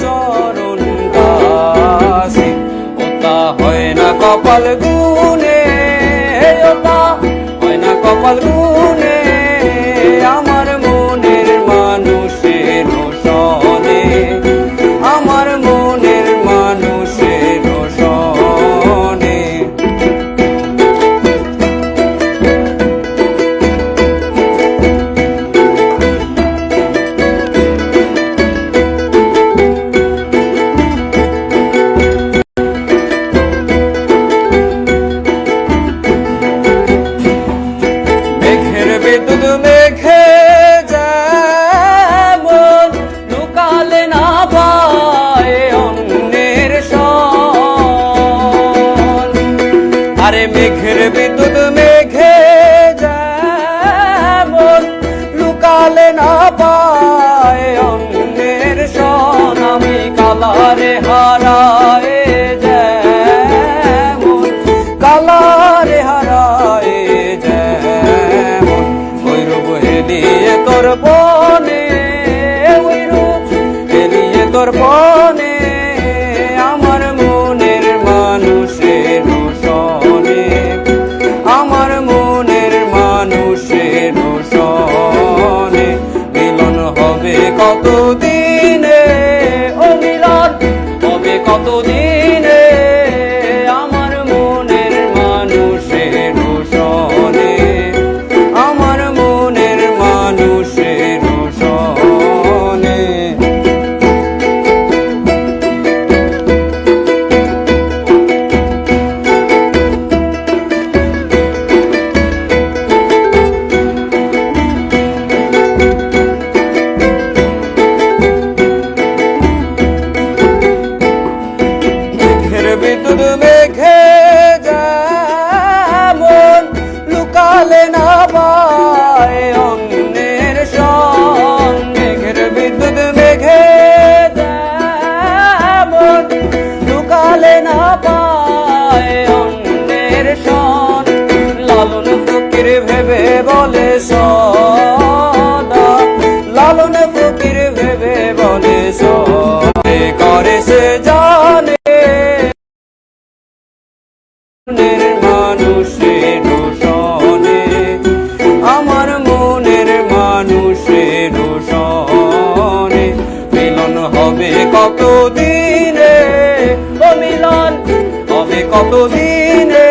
চরণ দাসী। ওটা হয় না কপাল গুনে মেঘের বিদ্যুৎ মেঘে যেমন লুকালে না পায় অন্যের সন আমি কালারে হারায় যেমন, কালারে হারায় যেমন। রূপ হেলিয়ে তোর বনে ওই রূপ হেলিয়ে তোর বনে লুকালে না পায় অন্যের সন মেঘের বিদ্যুৎ মেঘে লুকালে না পায় অন্যের লালন ফকির ভেবে বলে সদা। লালন ফকির ভেবে বলে সদে। কত দিনে ও মিলন কত দিনে